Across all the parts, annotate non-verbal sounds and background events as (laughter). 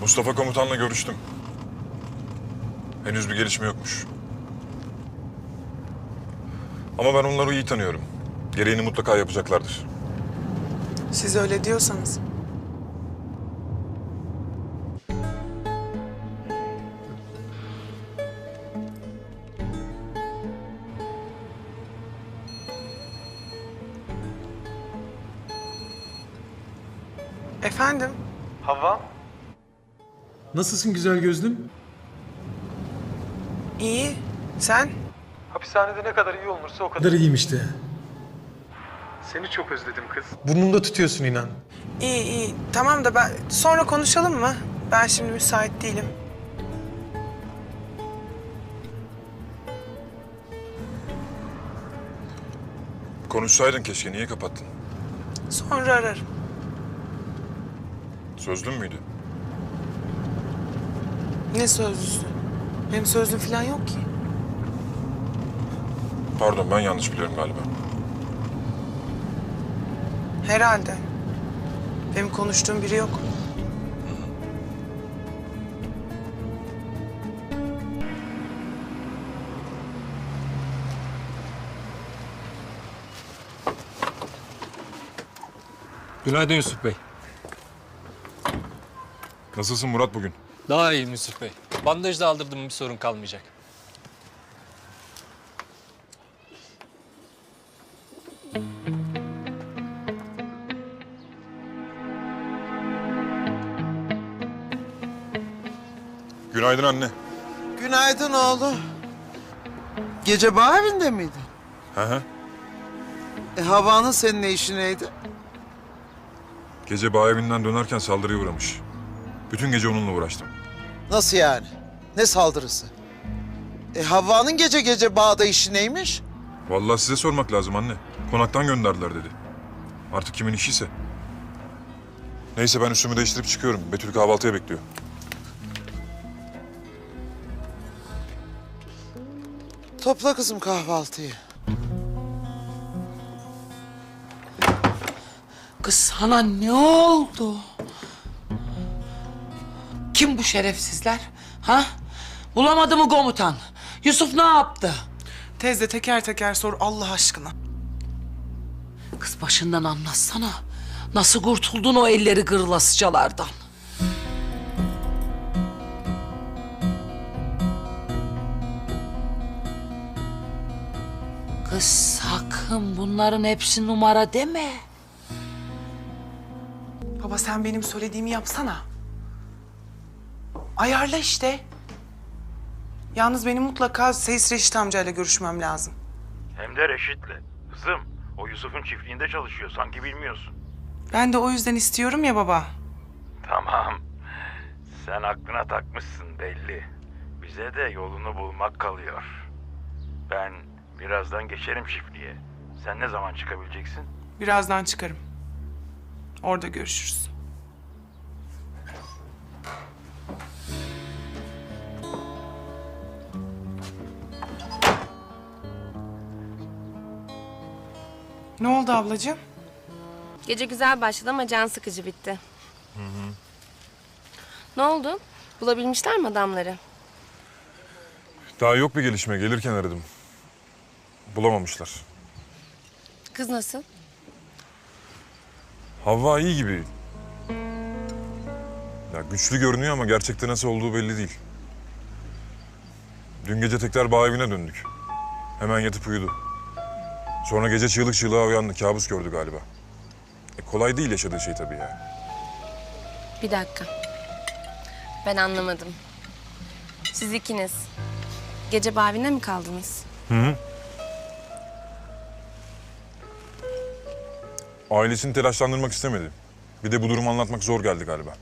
Mustafa komutanla görüştüm. Henüz bir gelişme yokmuş. Ama ben onları iyi tanıyorum. Gereğini mutlaka yapacaklardır. Siz öyle diyorsanız. Efendim? Hava? Nasılsın güzel gözlüm? İyi. Sen? Hapishanede ne kadar iyi olursa o kadar. iyiyim işte. Seni çok özledim kız. Burnumda tutuyorsun inan. İyi iyi. Tamam da ben sonra konuşalım mı? Ben şimdi müsait değilim. Konuşsaydın keşke. Niye kapattın? Sonra ararım. Sözlün müydü? Ne sözlüsü? Benim sözlüm falan yok ki. Pardon ben yanlış biliyorum galiba. Herhalde. Benim konuştuğum biri yok. Günaydın Yusuf Bey. Nasılsın Murat bugün? Daha iyiyim Yusuf Bey. Bandaj da aldırdım bir sorun kalmayacak. Günaydın anne. Günaydın oğlum. Gece bağ evinde miydin? Hı hı. E havanın senin ne işi neydi? Gece bağ evinden dönerken saldırıya uğramış. Bütün gece onunla uğraştım. Nasıl yani? Ne saldırısı? E Havva'nın gece gece bağda işi neymiş? Vallahi size sormak lazım anne. Konaktan gönderdiler dedi. Artık kimin işiyse. Neyse ben üstümü değiştirip çıkıyorum. Betül kahvaltıya bekliyor. Topla kızım kahvaltıyı. Kız sana ne oldu? Kim bu şerefsizler? Ha? Bulamadı mı komutan? Yusuf ne yaptı? Teyze teker teker sor Allah aşkına. Kız başından anlatsana. Nasıl kurtuldun o elleri gırlasıcalardan? Kız sakın bunların hepsi numara deme. Baba sen benim söylediğimi yapsana. Ayarla işte. Yalnız benim mutlaka Seyis Reşit amcayla görüşmem lazım. Hem de Reşit'le. Kızım, o Yusuf'un çiftliğinde çalışıyor. Sanki bilmiyorsun. Ben de o yüzden istiyorum ya baba. Tamam. Sen aklına takmışsın belli. Bize de yolunu bulmak kalıyor. Ben birazdan geçerim çiftliğe. Sen ne zaman çıkabileceksin? Birazdan çıkarım. Orada görüşürüz. Ne oldu ablacığım? Gece güzel başladı ama can sıkıcı bitti. Ne oldu? Bulabilmişler mi adamları? Daha yok bir gelişme. Gelirken aradım. Bulamamışlar. Kız nasıl? Havva iyi gibi. Ya güçlü görünüyor ama gerçekte nasıl olduğu belli değil. Dün gece tekrar bağ evine döndük. Hemen yatıp uyudu. Sonra gece çığlık çığlığa uyandı. Kabus gördü galiba. E kolay değil yaşadığı şey tabii yani. Bir dakika. Ben anlamadım. Siz ikiniz gece Bavin'de mi kaldınız? Ailesini telaşlandırmak istemedi. Bir de bu durumu anlatmak zor geldi galiba.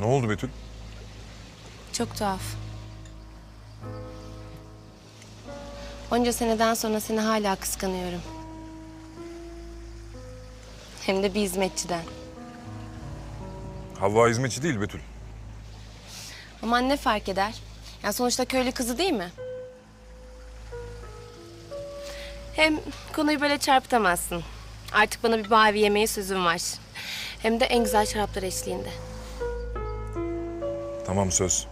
Ne oldu Betül? Çok tuhaf. Onca seneden sonra seni hala kıskanıyorum. Hem de bir hizmetçiden. Havva hizmetçi değil Betül. Aman ne fark eder? Ya sonuçta köylü kızı değil mi? Hem konuyu böyle çarpıtamazsın. Artık bana bir mavi yemeği sözüm var. Hem de en güzel şaraplar eşliğinde. Tamam söz.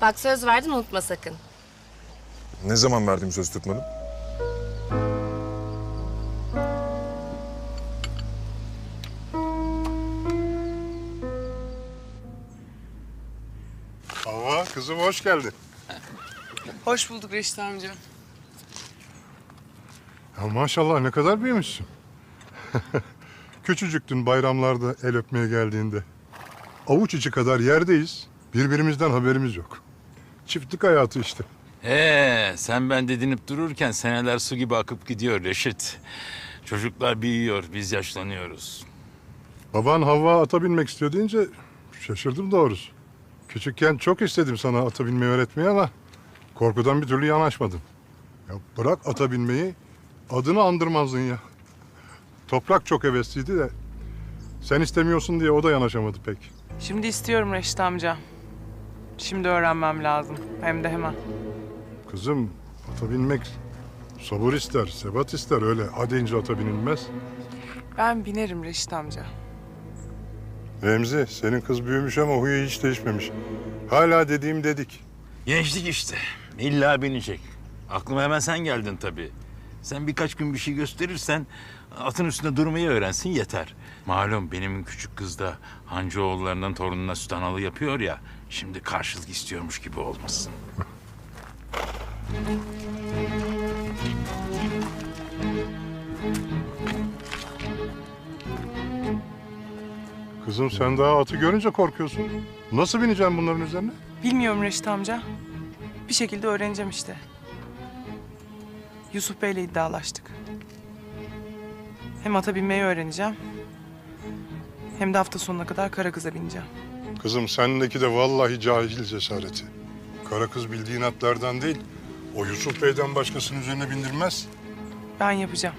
Bak söz verdin unutma sakın. Ne zaman verdiğim söz tutmadım? Hava kızım hoş geldin. Hoş bulduk Reşit amca. Ya maşallah ne kadar büyümüşsün. (laughs) Küçücüktün bayramlarda el öpmeye geldiğinde. Avuç içi kadar yerdeyiz. Birbirimizden haberimiz yok. Çiftlik hayatı işte. Ee, sen ben dedinip dururken seneler su gibi akıp gidiyor Reşit. Çocuklar büyüyor, biz yaşlanıyoruz. Baban Havva ata binmek istiyor deyince şaşırdım doğrusu. Küçükken çok istedim sana ata binmeyi öğretmeyi ama korkudan bir türlü yanaşmadım. Ya bırak ata binmeyi adını andırmazdın ya. Toprak çok hevesliydi de sen istemiyorsun diye o da yanaşamadı pek. Şimdi istiyorum Reşit amca. Şimdi öğrenmem lazım. Hem de hemen. Kızım ata binmek sabır ister, sebat ister öyle. Hadi ince ata binilmez. Ben binerim Reşit amca. Remzi senin kız büyümüş ama huyu hiç değişmemiş. Hala dediğim dedik. Gençlik işte. İlla binecek. Aklıma hemen sen geldin tabii. Sen birkaç gün bir şey gösterirsen atın üstünde durmayı öğrensin yeter. Malum benim küçük kız da Hancıoğullarının torununa süt analı yapıyor ya. Şimdi karşılık istiyormuş gibi olmasın. Kızım sen daha atı görünce korkuyorsun. Nasıl bineceğim bunların üzerine? Bilmiyorum Reşit amca. Bir şekilde öğreneceğim işte. Yusuf Bey'le iddialaştık. Hem ata binmeyi öğreneceğim. Hem de hafta sonuna kadar kara kıza bineceğim. Kızım sendeki de vallahi cahil cesareti. Kara kız bildiğin atlardan değil, o Yusuf Bey'den başkasının üzerine bindirmez. Ben yapacağım.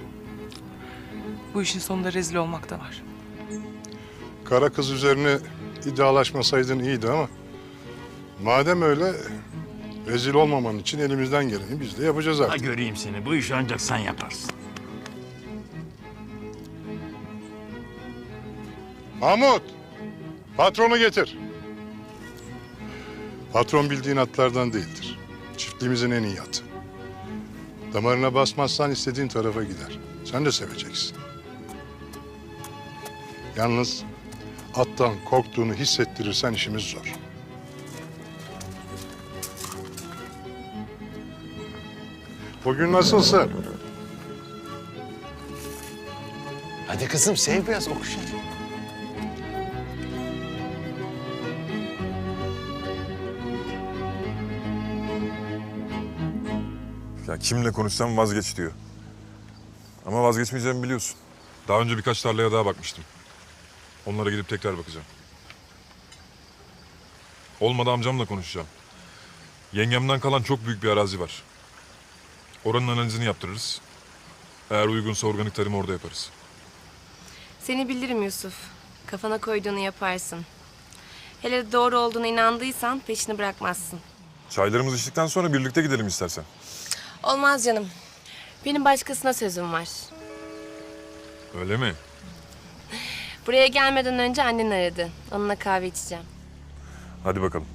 Bu işin sonunda rezil olmak da var. Kara kız üzerine iddialaşmasaydın iyiydi ama... Madem öyle, rezil olmaman için elimizden geleni biz de yapacağız Ha artık. göreyim seni. Bu işi ancak sen yaparsın. Mahmut, patronu getir. Patron bildiğin atlardan değildir. Çiftliğimizin en iyi atı. Damarına basmazsan istediğin tarafa gider. Sen de seveceksin. Yalnız attan korktuğunu hissettirirsen işimiz zor. Bugün nasılsın? Hadi kızım sev biraz okşa. Ya kimle konuşsam vazgeç diyor. Ama vazgeçmeyeceğimi biliyorsun. Daha önce birkaç tarlaya daha bakmıştım. Onlara gidip tekrar bakacağım. Olmadı amcamla konuşacağım. Yengemden kalan çok büyük bir arazi var. Oranın analizini yaptırırız. Eğer uygunsa organik tarımı orada yaparız. Seni bilirim Yusuf. Kafana koyduğunu yaparsın. Hele doğru olduğuna inandıysan peşini bırakmazsın. Çaylarımızı içtikten sonra birlikte gidelim istersen. Olmaz canım. Benim başkasına sözüm var. Öyle mi? Buraya gelmeden önce annen aradı. Onunla kahve içeceğim. Hadi bakalım.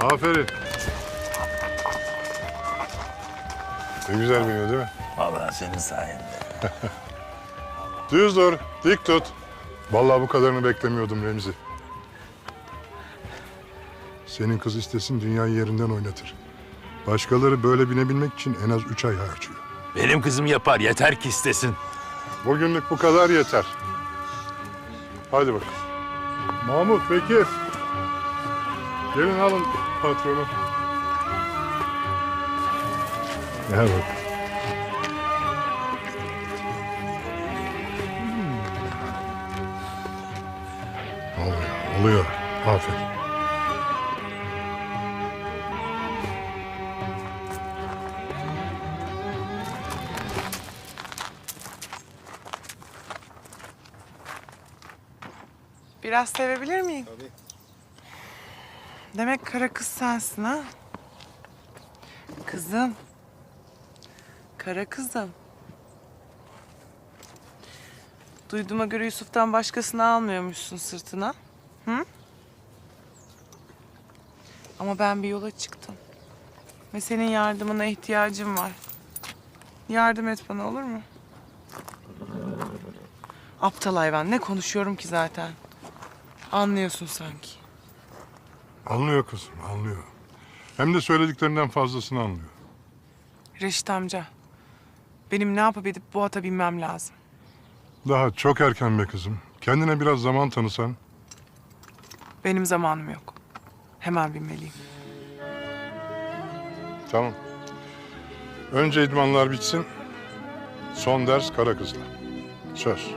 Aferin. Ne güzel biniyor değil mi? Vallahi senin sayende. (laughs) Düz dur, dik tut. Vallahi bu kadarını beklemiyordum Remzi. Senin kız istesin dünyayı yerinden oynatır. Başkaları böyle binebilmek için en az üç ay harcıyor. Benim kızım yapar yeter ki istesin. Bugünlük bu kadar yeter. Hadi bakalım. Mahmut, Bekir. Gelin alın patronu. Gel bak. Oluyor, oluyor. Aferin. Biraz sevebilir miyim? Demek kara kız sensin ha? Kızım. Kara kızım. Duyduğuma göre Yusuf'tan başkasını almıyormuşsun sırtına. Hı? Ama ben bir yola çıktım. Ve senin yardımına ihtiyacım var. Yardım et bana olur mu? Aptal hayvan. Ne konuşuyorum ki zaten? Anlıyorsun sanki. Anlıyor kızım, anlıyor. Hem de söylediklerinden fazlasını anlıyor. Reşit amca. Benim ne yapıp edip bu ata binmem lazım. Daha çok erken be kızım. Kendine biraz zaman tanısan. Benim zamanım yok. Hemen binmeliyim. Tamam. Önce idmanlar bitsin. Son ders kara kızla. Söz.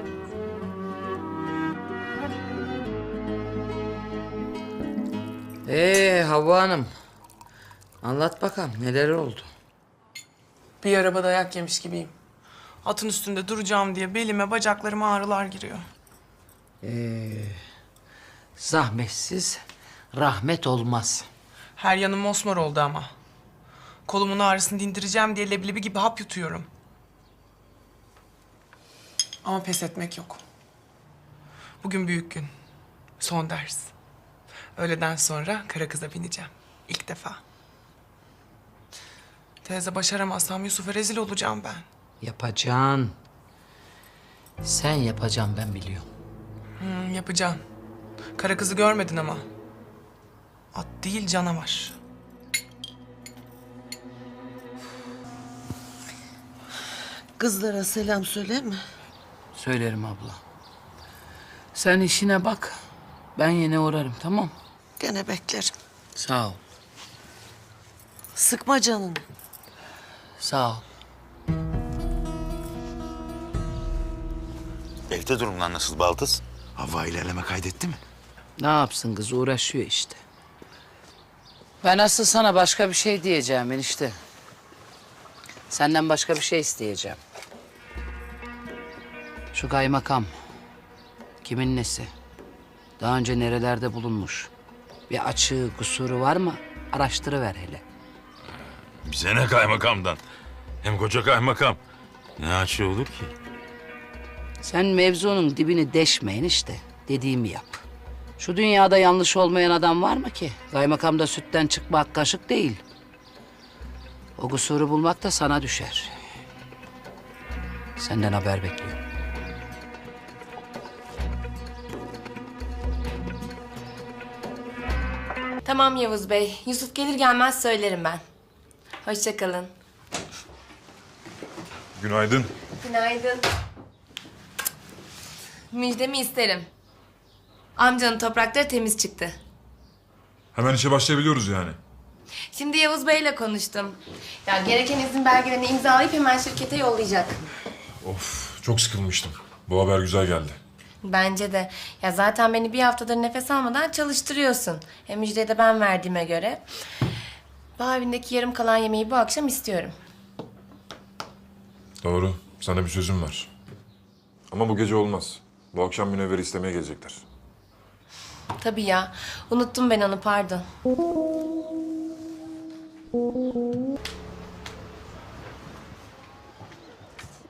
Ee Havva Hanım. Anlat bakalım neler oldu? Bir araba dayak yemiş gibiyim. Atın üstünde duracağım diye belime bacaklarıma ağrılar giriyor. Zahmetsiz rahmet olmaz. Her yanım mosmor oldu ama. Kolumun ağrısını dindireceğim diye leblebi gibi hap yutuyorum. Ama pes etmek yok. Bugün büyük gün. Son ders. Öğleden sonra kara kıza bineceğim. İlk defa. Teyze başaramazsam Yusuf'a rezil olacağım ben. Yapacaksın. Sen yapacaksın ben biliyorum. Hmm, yapacağım. Kara kızı görmedin ama. At değil canavar. Kızlara selam söyle mi? Söylerim abla. Sen işine bak. Ben yine uğrarım tamam. Gene beklerim. Sağ ol. Sıkma canını. Sağ ol. Evde durumlar nasıl Baldız? Hava ilerleme kaydetti mi? Ne yapsın kız uğraşıyor işte. Ben asıl sana başka bir şey diyeceğim enişte. Senden başka bir şey isteyeceğim. Şu kaymakam. Kimin nesi? Daha önce nerelerde bulunmuş? Bir açığı, kusuru var mı? Araştırıver hele. Bize ne kaymakamdan? Hem koca kaymakam. Ne açı olur ki? Sen mevzunun dibini deşmeyin işte. Dediğimi yap. Şu dünyada yanlış olmayan adam var mı ki? Kaymakamda sütten çıkmak kaşık değil. O kusuru bulmak da sana düşer. Senden haber bekliyorum. Tamam Yavuz Bey. Yusuf gelir gelmez söylerim ben. Hoşçakalın. Günaydın. Günaydın. Müjdemi isterim. Amcanın toprakları temiz çıktı. Hemen işe başlayabiliyoruz yani. Şimdi Yavuz Bey'le konuştum. Ya gereken izin belgelerini imzalayıp hemen şirkete yollayacak. Of çok sıkılmıştım. Bu haber güzel geldi. Bence de. Ya zaten beni bir haftadır nefes almadan çalıştırıyorsun. Hem müjdeyi de ben verdiğime göre. Bağ evindeki yarım kalan yemeği bu akşam istiyorum. Doğru. Sana bir sözüm var. Ama bu gece olmaz. Bu akşam münevveri istemeye gelecekler. Tabii ya. Unuttum ben onu pardon.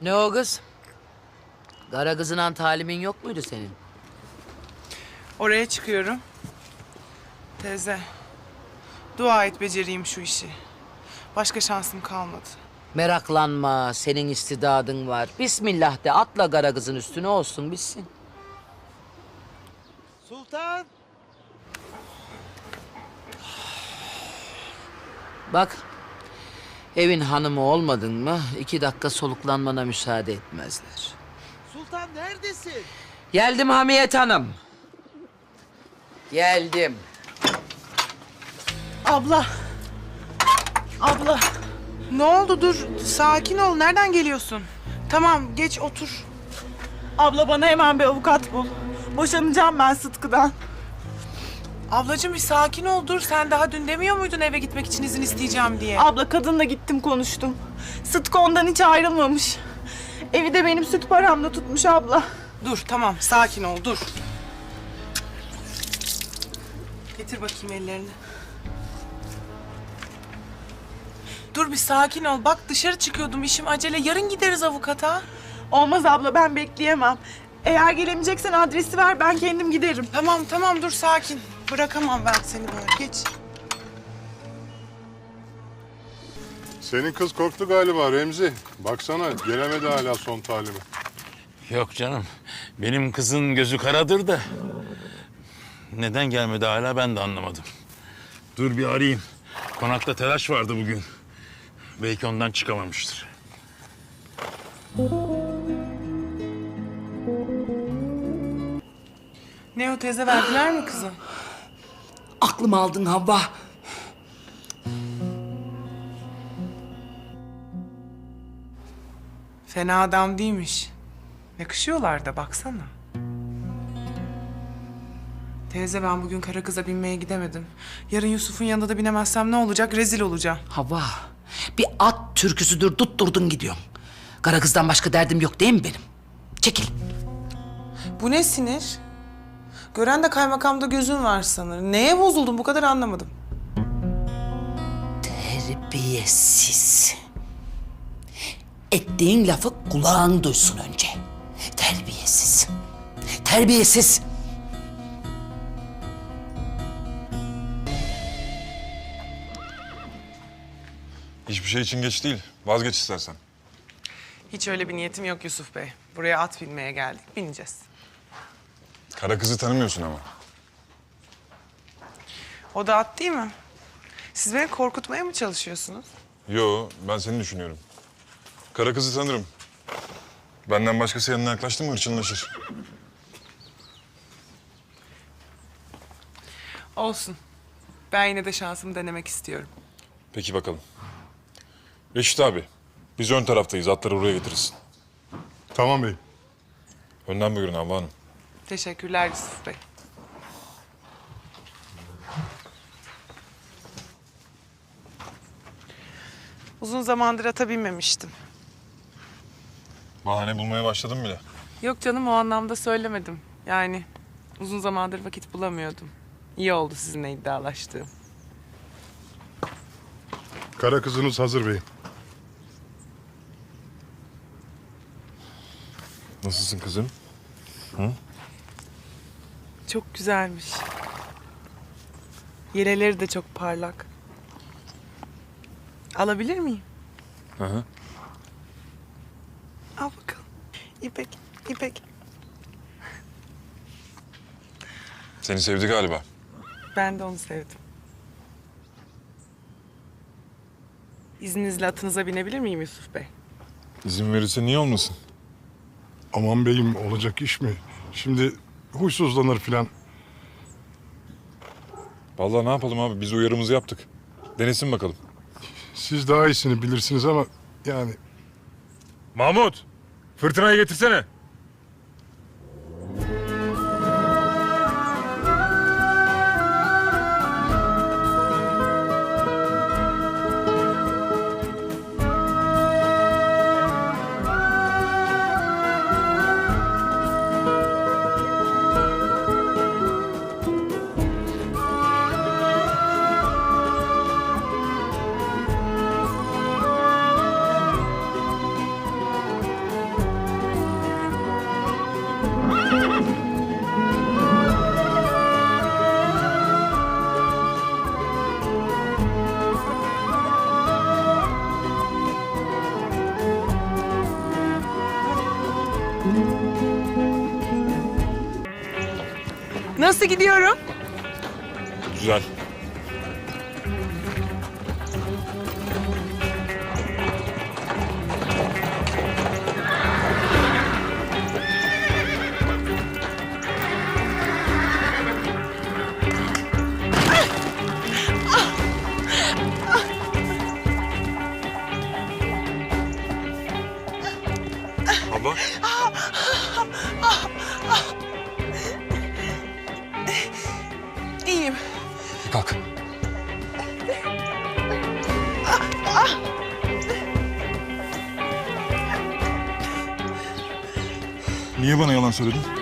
Ne o kız? Kara kızından talimin yok muydu senin? Oraya çıkıyorum. Teyze. Dua et becereyim şu işi. Başka şansım kalmadı. Meraklanma, senin istidadın var. Bismillah de atla kara kızın üstüne olsun bitsin. Sultan. Bak, evin hanımı olmadın mı iki dakika soluklanmana müsaade etmezler. Sultan neredesin? Geldim Hamiyet Hanım. Geldim. Abla. Abla. Ne oldu dur. Sakin ol. Nereden geliyorsun? Tamam geç otur. Abla bana hemen bir avukat bul. Boşanacağım ben Sıtkı'dan. Ablacığım bir sakin ol dur. Sen daha dün demiyor muydun eve gitmek için izin isteyeceğim diye? Abla kadınla gittim konuştum. Sıtkı ondan hiç ayrılmamış. Evi de benim süt paramla tutmuş abla. Dur tamam sakin ol dur. Getir bakayım ellerini. Dur bir sakin ol. Bak dışarı çıkıyordum işim acele. Yarın gideriz avukata. Olmaz abla ben bekleyemem. Eğer gelemeyeceksen adresi ver ben kendim giderim. Tamam tamam dur sakin. Bırakamam ben seni böyle. Geç. Senin kız korktu galiba Remzi. Baksana gelemedi hala son talime. Yok canım. Benim kızın gözü karadır da. Neden gelmedi hala ben de anlamadım. Dur bir arayayım. Konakta telaş vardı bugün. Belki ondan çıkamamıştır. Ne o teyze verdiler mi kızı? Aklımı aldın Havva. Fena adam değilmiş. Yakışıyorlar da baksana. Teyze ben bugün kara kıza binmeye gidemedim. Yarın Yusuf'un yanında da binemezsem ne olacak? Rezil olacağım. Havva, bir at türküsüdür tutturdun gidiyorsun. Kara kızdan başka derdim yok değil mi benim? Çekil. Bu ne sinir? Gören de kaymakamda gözün var sanır. Neye bozuldun bu kadar anlamadım. Terbiyesiz. Ettiğin lafı kulağın duysun önce. Terbiyesiz. Terbiyesiz. Hiçbir şey için geç değil. Vazgeç istersen. Hiç öyle bir niyetim yok Yusuf Bey. Buraya at binmeye geldik. Bineceğiz. Kara kızı tanımıyorsun ama. O da at değil mi? Siz beni korkutmaya mı çalışıyorsunuz? Yo, ben seni düşünüyorum. Kara kızı tanırım. Benden başkası yanına yaklaştı mı hırçınlaşır. Olsun. Ben yine de şansımı denemek istiyorum. Peki bakalım. Reşit abi, biz ön taraftayız. Atları oraya getirirsin. Tamam bey. Önden buyurun Havva Hanım. Teşekkürler Yusuf Bey. Uzun zamandır ata binmemiştim. Bahane bulmaya başladım bile. Yok canım o anlamda söylemedim. Yani uzun zamandır vakit bulamıyordum. İyi oldu sizinle iddialaştığım. Kara kızınız hazır bey. Nasılsın kızım? Çok güzelmiş. Yeleleri de çok parlak. Alabilir miyim? Hı hı. Al bakalım. İpek, İpek. Seni sevdi galiba. Ben de onu sevdim. İzninizle atınıza binebilir miyim Yusuf Bey? İzin verirse niye olmasın? Aman beyim olacak iş mi? Şimdi huysuzlanır filan. Vallahi ne yapalım abi? Biz uyarımızı yaptık. Denesin bakalım. Siz daha iyisini bilirsiniz ama yani Mahmut! Fırtınayı getirsene. Nasıl gidiyorum? Güzel. Abla. Söyledin?